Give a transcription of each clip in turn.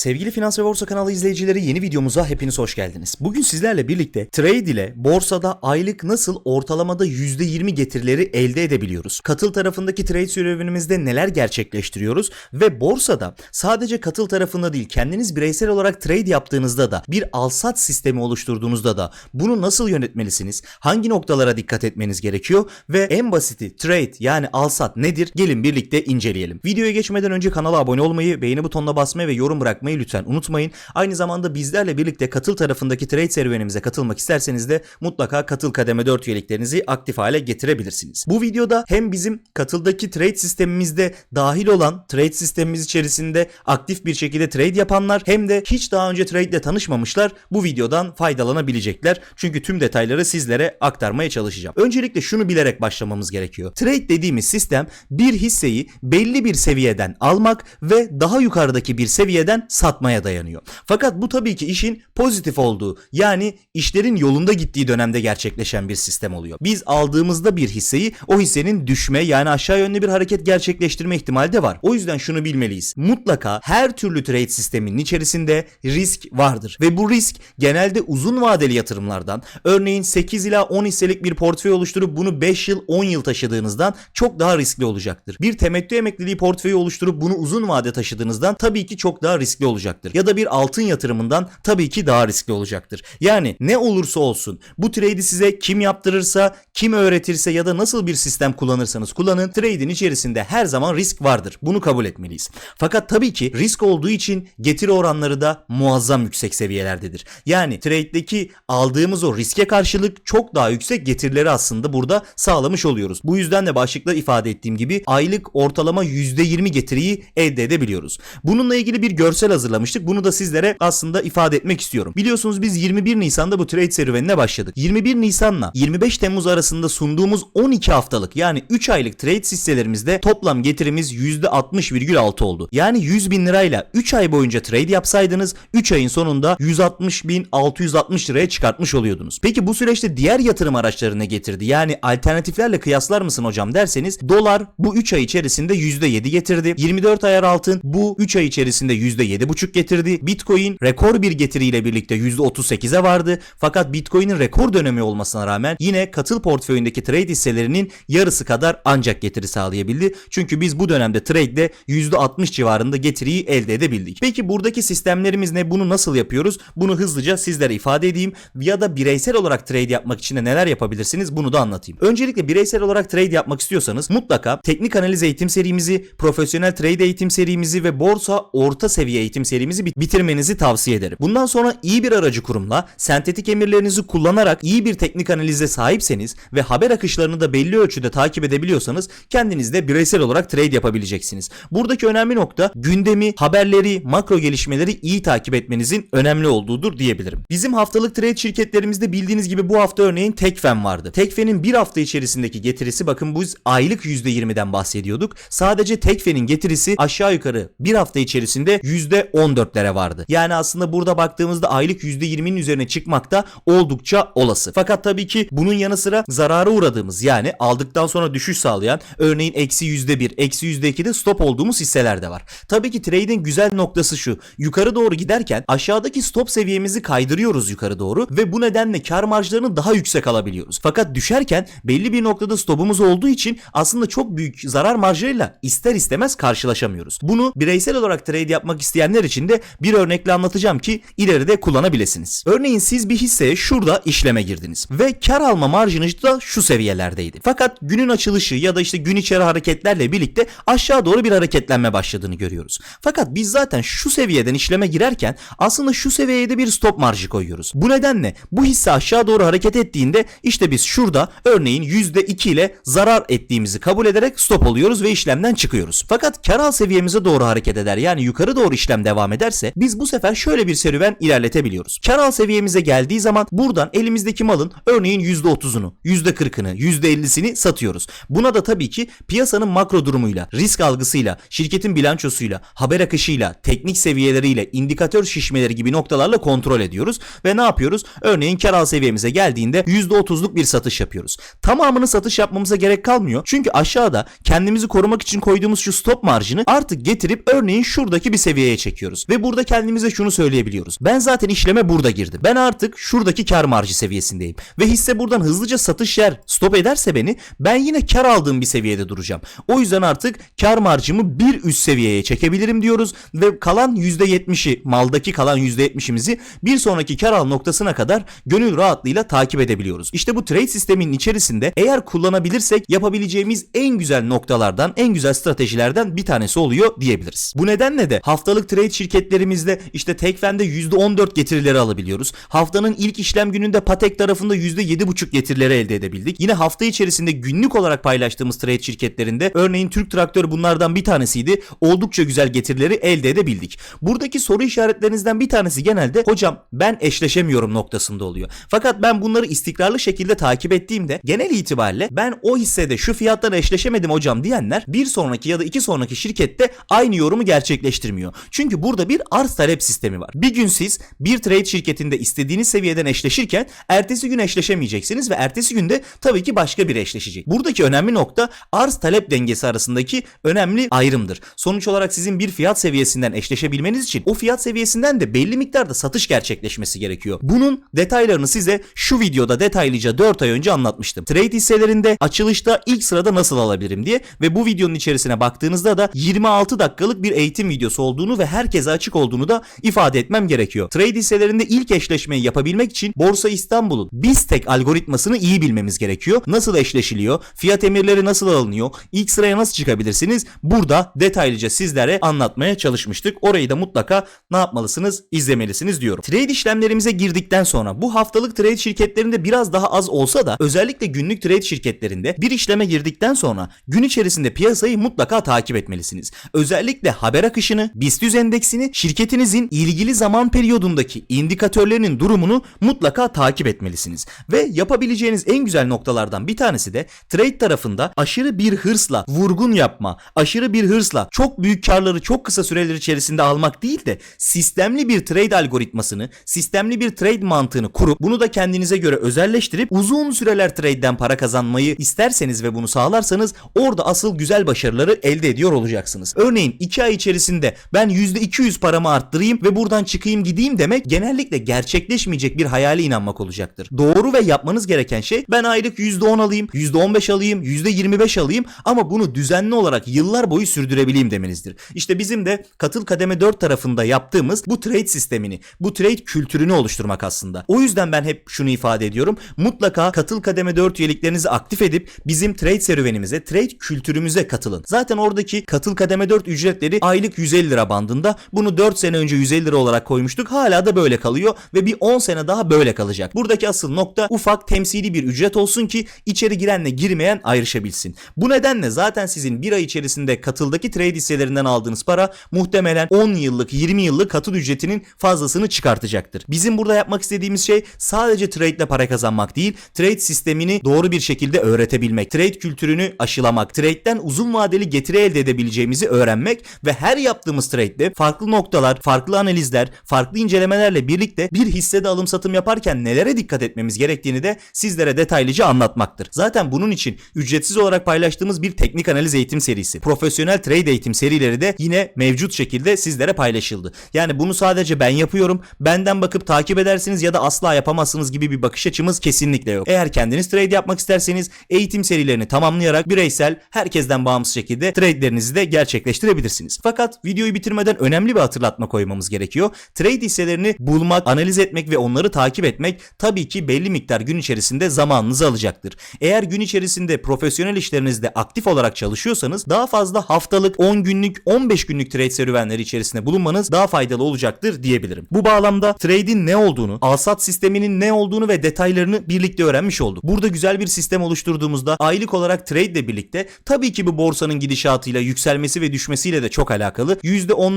Sevgili Finans ve Borsa kanalı izleyicileri yeni videomuza hepiniz hoş geldiniz. Bugün sizlerle birlikte trade ile borsada aylık nasıl ortalamada %20 getirileri elde edebiliyoruz? Katıl tarafındaki trade serüvenimizde neler gerçekleştiriyoruz? Ve borsada sadece katıl tarafında değil kendiniz bireysel olarak trade yaptığınızda da bir al-sat sistemi oluşturduğunuzda da bunu nasıl yönetmelisiniz? Hangi noktalara dikkat etmeniz gerekiyor? Ve en basiti trade yani al-sat nedir? Gelin birlikte inceleyelim. Videoya geçmeden önce kanala abone olmayı, beğeni butonuna basmayı ve yorum bırakmayı lütfen unutmayın. Aynı zamanda bizlerle birlikte katıl tarafındaki trade serüvenimize katılmak isterseniz de mutlaka katıl kademe 4 üyeliklerinizi aktif hale getirebilirsiniz. Bu videoda hem bizim katıldaki trade sistemimizde dahil olan trade sistemimiz içerisinde aktif bir şekilde trade yapanlar hem de hiç daha önce trade ile tanışmamışlar bu videodan faydalanabilecekler. Çünkü tüm detayları sizlere aktarmaya çalışacağım. Öncelikle şunu bilerek başlamamız gerekiyor. Trade dediğimiz sistem bir hisseyi belli bir seviyeden almak ve daha yukarıdaki bir seviyeden satmaya dayanıyor. Fakat bu tabii ki işin pozitif olduğu yani işlerin yolunda gittiği dönemde gerçekleşen bir sistem oluyor. Biz aldığımızda bir hisseyi o hissenin düşme yani aşağı yönlü bir hareket gerçekleştirme ihtimali de var. O yüzden şunu bilmeliyiz. Mutlaka her türlü trade sisteminin içerisinde risk vardır ve bu risk genelde uzun vadeli yatırımlardan örneğin 8 ila 10 hisselik bir portföy oluşturup bunu 5 yıl 10 yıl taşıdığınızdan çok daha riskli olacaktır. Bir temettü emekliliği portföyü oluşturup bunu uzun vade taşıdığınızdan tabii ki çok daha riskli olacaktır. Ya da bir altın yatırımından tabii ki daha riskli olacaktır. Yani ne olursa olsun bu trade'i size kim yaptırırsa, kim öğretirse ya da nasıl bir sistem kullanırsanız kullanın trade'in içerisinde her zaman risk vardır. Bunu kabul etmeliyiz. Fakat tabii ki risk olduğu için getiri oranları da muazzam yüksek seviyelerdedir. Yani trade'deki aldığımız o riske karşılık çok daha yüksek getirileri aslında burada sağlamış oluyoruz. Bu yüzden de başlıkta ifade ettiğim gibi aylık ortalama %20 getiriyi elde edebiliyoruz. Bununla ilgili bir görsel hazırlamıştık. Bunu da sizlere aslında ifade etmek istiyorum. Biliyorsunuz biz 21 Nisan'da bu trade serüvenine başladık. 21 Nisan'la 25 Temmuz arasında sunduğumuz 12 haftalık yani 3 aylık trade hisselerimizde toplam getirimiz %60,6 oldu. Yani 100 bin lirayla 3 ay boyunca trade yapsaydınız 3 ayın sonunda 160.660 liraya çıkartmış oluyordunuz. Peki bu süreçte diğer yatırım araçları ne getirdi? Yani alternatiflerle kıyaslar mısın hocam derseniz dolar bu 3 ay içerisinde %7 getirdi. 24 ayar altın bu 3 ay içerisinde %7,5 getirdi. Bitcoin rekor bir getiriyle birlikte %38'e vardı. Fakat Bitcoin'in rekor dönemi olmasına rağmen yine katıl portföyündeki trade hisselerinin yarısı kadar ancak getiri sağlayabildi. Çünkü biz bu dönemde trade'de %60 civarında getiriyi elde edebildik. Peki buradaki sistemlerimiz ne? Bunu nasıl yapıyoruz? Bunu hızlıca sizlere ifade edeyim. Ya da bireysel olarak trade yapmak için de neler yapabilirsiniz? Bunu da anlatayım. Öncelikle bireysel olarak trade yapmak istiyorsanız mutlaka teknik analiz eğitim serimizi, profesyonel trade eğitim serimizi ve borsa orta seviye eğitim serimizi bit- bitirmenizi tavsiye ederim. Bundan sonra iyi bir aracı kurumla sentetik emirlerinizi kullanarak iyi bir teknik analize sahipseniz ve haber akışlarını da belli ölçüde takip edebiliyorsanız kendiniz de bireysel olarak trade yapabileceksiniz. Buradaki önemli nokta gündemi, haberleri, makro gelişmeleri iyi takip etmenizin önemli olduğudur diyebilirim. Bizim haftalık trade şirketlerimizde bildiğiniz gibi bu hafta örneğin Tekfen vardı. Tekfen'in bir hafta içerisindeki getirisi bakın biz aylık %20'den bahsediyorduk. Sadece Tekfen'in getirisi aşağı yukarı bir hafta içerisinde %14'lere vardı. Yani aslında burada baktığımızda aylık %20'nin üzerine çıkmak da oldukça olası. Fakat tabii ki bunun yanı sıra zarara uğradığımız yani aldıktan sonra düşüş sağlayan örneğin eksi %1, eksi %2'de stop olduğumuz hisseler de var. Tabii ki trade'in güzel noktası şu. Yukarı doğru giderken aşağıdaki stop seviyemizi kaydırıyoruz yukarı doğru ve bu nedenle kar marjlarını daha yüksek alabiliyoruz. Fakat düşerken belli bir noktada stopumuz olduğu için aslında çok büyük zarar marjlarıyla ister istemez karşılaşamıyoruz. Bunu bireysel olarak trade yapmak isteyenler için de bir örnekle anlatacağım ki ileride kullanabilirsiniz. Örneğin siz bir hisseye şurada işleme girdiniz ve kar alma marjınız da şu seviyelerdeydi. Fakat günün açılışı ya da işte gün içeri hareketlerle birlikte aşağı doğru bir hareketlenme başladığını görüyoruz. Fakat biz zaten şu seviyeden işleme girerken aslında şu seviyeye de bir stop marjı koyuyoruz. Bu nedenle bu hisse aşağı doğru hareket ettiğinde işte biz şurada örneğin %2 ile zarar ettiğimizi kabul ederek stop oluyoruz ve işlemden çıkıyoruz. Fakat kar al seviyemize doğru hareket eder yani yukarı doğru işlem devam ederse biz bu sefer şöyle bir serüven ilerletebiliyoruz. Kar al seviyemize geldiği zaman buradan elimizdeki malın örneğin %30'unu %40'ını, %50'sini satıyoruz. Buna da tabii ki piyasanın makro durumuyla, risk algısıyla, şirketin bilançosuyla, haber akışıyla, teknik seviyeleriyle, indikatör şişmeleri gibi noktalarla kontrol ediyoruz ve ne yapıyoruz? Örneğin kar al seviyemize geldiğinde %30'luk bir satış yapıyoruz. Tamamını satış yapmamıza gerek kalmıyor. Çünkü aşağıda kendimizi korumak için koyduğumuz şu stop marjını artık getirip örneğin şuradaki bir seviyeye çekiyoruz. Ve burada kendimize şunu söyleyebiliyoruz. Ben zaten işleme burada girdim. Ben artık şuradaki kar marjı seviyesindeyim. Ve hisse buradan hızlıca satış yer stop ederse beni ben yine kar aldığım bir seviyede duracağım. O yüzden artık kar marjımı bir üst seviyeye çekebilirim diyoruz ve kalan %70'i maldaki kalan %70'imizi bir sonraki kar al noktasına kadar gönül rahatlığıyla takip edebiliyoruz. İşte bu trade sisteminin içerisinde eğer kullanabilirsek yapabileceğimiz en güzel noktalardan, en güzel stratejilerden bir tanesi oluyor diyebiliriz. Bu nedenle de haftalık trade şirketlerimizde işte Tekfen'de %14 getirileri alabiliyoruz. Haftanın ilk işlem gününde Patek tarafında %7,5 getirileri elde edebildik. Yine hafta içerisinde günlük olarak paylaştığımız trade şirketlerinde örneğin Türk Traktör bunlardan bir tanesiydi. Oldukça güzel getirileri elde edebildik. Buradaki soru işaretlerinizden bir tanesi genelde hocam ben eşleşemiyorum noktasında oluyor. Fakat ben bunları istikrarlı şekilde takip ettiğimde genel itibariyle ben o hissede şu fiyattan eşleşemedim hocam diyenler bir sonraki ya da iki sonraki şirkette aynı yorumu gerçekleştirmiyor. Çünkü burada bir arz talep sistemi var. Bir gün siz bir trade şirketinde istediğiniz seviyeden eşleşirken ertesi gün eşleşemeyeceksiniz ve ertesi günde tabii ki başka bir eşleşecek. Buradaki önemli nokta arz talep dengesi arasındaki önemli ayrımdır. Sonuç olarak sizin bir fiyat seviyesinden eşleşebilmeniz için o fiyat seviyesinden de belli miktarda satış gerçekleşmesi gerekiyor. Bunun detaylarını size şu videoda detaylıca 4 ay önce anlatmıştım. Trade hisselerinde açılışta ilk sırada nasıl alabilirim diye ve bu videonun içerisine baktığınızda da 26 dakikalık bir eğitim videosu olduğunu ve herkese açık olduğunu da ifade etmem gerekiyor. Trade hisselerinde ilk eşleşmeyi yapabilmek için Borsa İstanbul'un BISTEC algoritmasını iyi bilmemiz gerekiyor. Nasıl eşleşiliyor? Fiyat emirleri nasıl alınıyor? İlk sıraya nasıl çıkabilirsiniz? Burada detaylıca sizlere anlatmaya çalışmıştık. Orayı da mutlaka ne yapmalısınız? İzlemelisiniz diyorum. Trade işlemlerimize girdikten sonra bu haftalık trade şirketlerinde biraz daha az olsa da özellikle günlük trade şirketlerinde bir işleme girdikten sonra gün içerisinde piyasayı mutlaka takip etmelisiniz. Özellikle haber akışını, BIST endeksini, şirketinizin ilgili zaman periyodundaki indikatörlerinin durumunu mutlaka takip etmelisiniz. Ve yapabileceğiniz en güzel noktalardan bir tanesi de trade tarafında aşırı bir hırsla vurgun yapma, aşırı bir hırsla çok büyük karları çok kısa süreler içerisinde almak değil de sistemli bir trade algoritmasını, sistemli bir trade mantığını kurup bunu da kendinize göre özelleştirip uzun süreler trade'den para kazanmayı isterseniz ve bunu sağlarsanız orada asıl güzel başarıları elde ediyor olacaksınız. Örneğin 2 ay içerisinde ben %200 paramı arttırayım ve buradan çıkayım gideyim demek genellikle gerçekleşmeyecek bir hayale inanmak olacaktır. Doğru ve yapmanız gereken şey ben aylık %10 alayım, %15 alayım, %25 alayım ama bunu düzenli olarak yıllar boyu sürdürebileyim demenizdir. İşte bizim de katıl kademe 4 tarafında yaptığımız bu trade sistemini, bu trade kültürünü oluşturmak aslında. O yüzden ben hep şunu ifade ediyorum. Mutlaka katıl kademe 4 üyeliklerinizi aktif edip bizim trade serüvenimize, trade kültürümüze katılın. Zaten oradaki katıl kademe 4 ücretleri aylık 150 lira bandında. Bunu 4 sene önce 150 lira olarak koymuştuk. Hala da böyle kalıyor ve bir 10 sene daha böyle kalacak. Buradaki asıl nokta ufak temsili bir ücret olsun ki içeri girenle girmeyen ayrışabilsin. Bu nedenle zaten sizin bir ay içerisinde katıldaki trade hisselerinden aldığınız para muhtemelen 10 yıllık 20 yıllık katıl ücretinin fazlasını çıkartacaktır. Bizim burada yapmak istediğimiz şey sadece trade ile para kazanmak değil, trade sistemini doğru bir şekilde öğretebilmek, trade kültürünü aşılamak, trade'den uzun vadeli getiri elde edebileceğimizi öğrenmek ve her yaptığımız trade'de farklı noktalar, farklı analizler, farklı incelemelerle birlikte bir hissede alım satım yaparken nelere dikkat etmemiz gerektiğini de sizlere detaylıca anlatmaktır. Zaten bunun için ücretsiz olarak paylaştığımız bir teknik analiz eğitim serisi, profesyonel trade eğitim serileri de yine mevcut şekilde sizlere paylaşıldı. Yani bunu sadece ben yapıyorum, benden bakıp takip edersiniz ya da asla yapamazsınız gibi bir bakış açımız kesinlikle yok. Eğer kendiniz trade yapmak isterseniz eğitim serilerini tamamlayarak bireysel, herkesten bağımsız şekilde trade'lerinizi de gerçekleştirebilirsiniz. Fakat videoyu bitirmeden önemli bir hatırlatma koymamız gerekiyor. Trade hisselerini bulmak, analiz etmek ve onları takip etmek tabii ki belli miktar gün içerisinde zamanınızı alacaktır. Eğer gün içerisinde profesyonel işlerinizde aktif olarak çalışıyorsanız daha fazla haftalık 10 günlük 15 günlük trade serüvenleri içerisinde bulunmanız daha faydalı olacaktır diyebilirim. Bu bağlamda trade'in ne olduğunu, alsat sisteminin ne olduğunu ve detaylarını birlikte öğrenmiş olduk. Burada güzel bir sistem oluşturduğumuzda aylık olarak trade ile birlikte tabii ki bu borsanın gidişatıyla yükselmesi ve düşmesiyle de çok alakalı.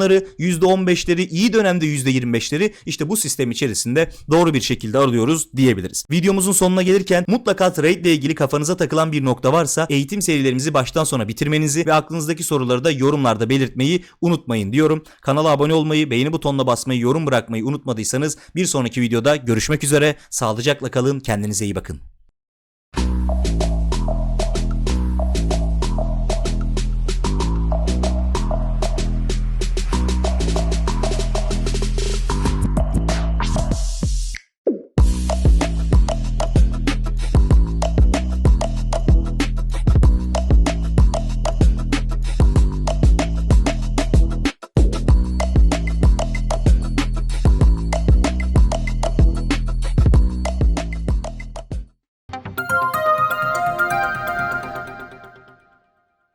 %10'ları, %15'leri, iyi dönemde %25'leri işte bu sistem içerisinde doğru bir şekilde alıyoruz diyebiliriz. Videomuzun sonuna gelirken mutlaka trade ile ilgili kafanıza takılan bir nokta varsa eğitim serilerimizi baştan sona bitirmenizi ve aklınızdaki soruları da yorumlarda belirtmeyi unutmayın diyorum. Kanala abone olmayı, beğeni butonuna basmayı, yorum bırakmayı unutmadıysanız bir sonraki videoda görüşmek üzere. Sağlıcakla kalın, kendinize iyi bakın.